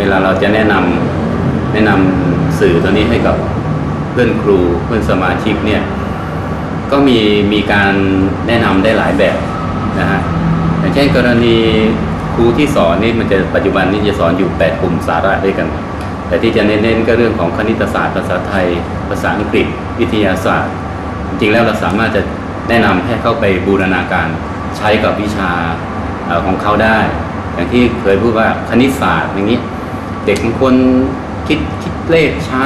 เวลาเราจะแนะนำแนะนำสื่อตัวนี้ให้กับเพื่อนครูเพื่อนสมาชิกเนี่ยก็มีมีการแนะนำได้หลายแบบนะฮะอย่างเช่นกรณีครูที่สอนนี่มันจะปัจจุบันนี้จะสอนอยู่ 8 กลุ่มสาระด้วยกัน แต่ที่จะเน้นๆก็เรื่องของคณิตศาสตร์ภาษาไทย ภาษาอังกฤษ วิทยาศาสตร์ จริงๆแล้วเราสามารถจะแนะนำให้เข้าไปบูรณาการใช้กับวิชาของเขาได้ อย่างที่เคยพูดว่าคณิตศาสตร์อย่างนี้ เด็กบางคนคิดคิดเลขช้า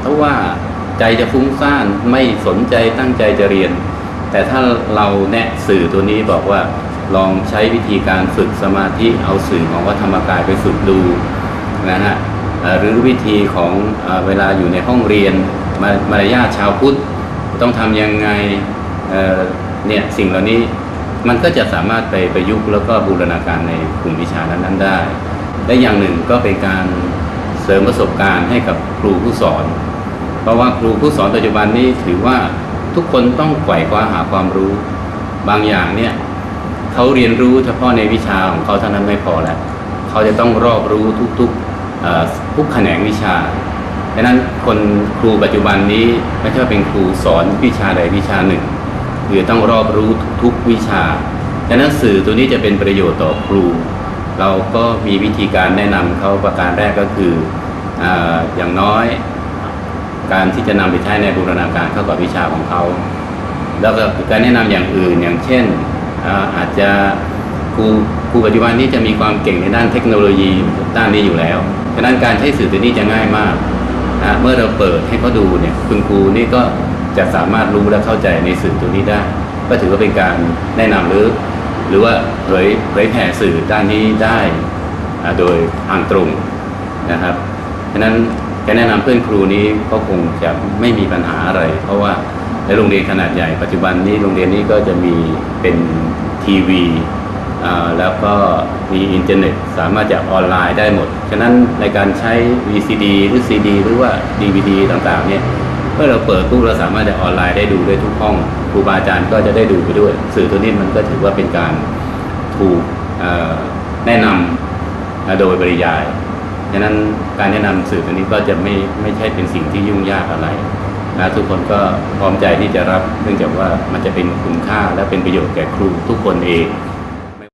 เพราะว่าใจจะฟุ้งซ่านไม่สนใจตั้งใจจะเรียน แต่ถ้าเราแนะสื่อตัวนี้บอกว่าลองใช้วิธีการฝึกสมาธิเอาสื่อของวัดธรรมกายไปฝึกดูนะฮะเอ่อหรือวิธีของเอเวลาอยู่ในห้องเรียนมารมารยาทชาวพุทธต้องทำยังไงเเนี่ยสิ่งเหล่านี้มันก็จะสามารถไปประยุกต์แล้วก็บูรณาการในกลุ่มวิชานั้นๆได้ และอย่างหนึ่งก็เป็นการเสริมประสบการณ์ให้กับครูผู้สอน เพราะว่าครูผู้สอนปัจจุบันนี้ถือว่าทุกคนต้องไขว่คว้าหาความรู้ บางอย่างเนี่ยเขาเรียนรู้เฉพาะในวิชาของเขาเท่านั้นไม่พอแล้วเขาจะต้องรอบรู้ทุกๆทุกแขนงวิชาดังนั้นคนครูปัจจุบันนี้ไม่ใช่เป็นครูสอนวิชาใดวิชาหนึ่งคือต้องรอบรู้ทุกๆวิชาดังนั้นสื่อตัวนี้จะเป็นประโยชน์ต่อครู เราก็มีวิธีการแนะนำเขาประการแรกก็คือออย่างน้อย การที่จะนำไปใช้ในบูรณาการเข้ากับวิชาของเขา แล้วก็การแนะนำอย่างอื่นอย่างเช่นอาอาจจะครูครูปัจจุบันนี้จะมีความเก่งในด้านเทคโนโลยีด้านนี้อยู่แล้วฉะนั้นการใช้สื่อตัวนี้จะง่ายมากนะเมื่อเราเปิดให้เขาดูเนี่ยคุณครูนี่ก็จะสามารถรู้และเข้าใจในสื่อตัวนี้ได้ ก็ถือว่าเป็นการแนะนำหรือ หรือว่าเผยเผยแผ่สื่อด้านนี้ได้โดยทางตรงนะครับฉะนั้นการแนะนำเพื่อนครูนี้ก็คงจะไม่มีปัญหาอะไร เพราะว่าในโรงเรียนขนาดใหญ่ปัจจุบันนี้โรงเรียนนี้ก็จะมีเป็นทีวีแล้วก็มีอินเทอร์เน็ตสามารถจะออนไลน์ได้หมด ฉะนั้นในการใช้ VCD หรือ CD หรือว่า DVD ต่างๆเนี่ย เมื่อเราเปิดปุ๊บเราสามารถจะออนไลน์ได้ดูได้ทุกห้องครูบาอาจารย์ก็จะได้ดูไปด้วย สื่อตัวนี้มันก็ถือว่าเป็นการถูกแนะนำโดยปริยายฉะนั้นการแนะนำสื่อตัวนี้ก็จะไม่ไม่ใช่เป็นสิ่งที่ยุ่งยากอะไรนะทุกคนก็พร้อมใจที่จะรับเนื่องจากว่ามันจะเป็นคุณค่าและเป็นประโยชน์แก่ครูทุกคนเอง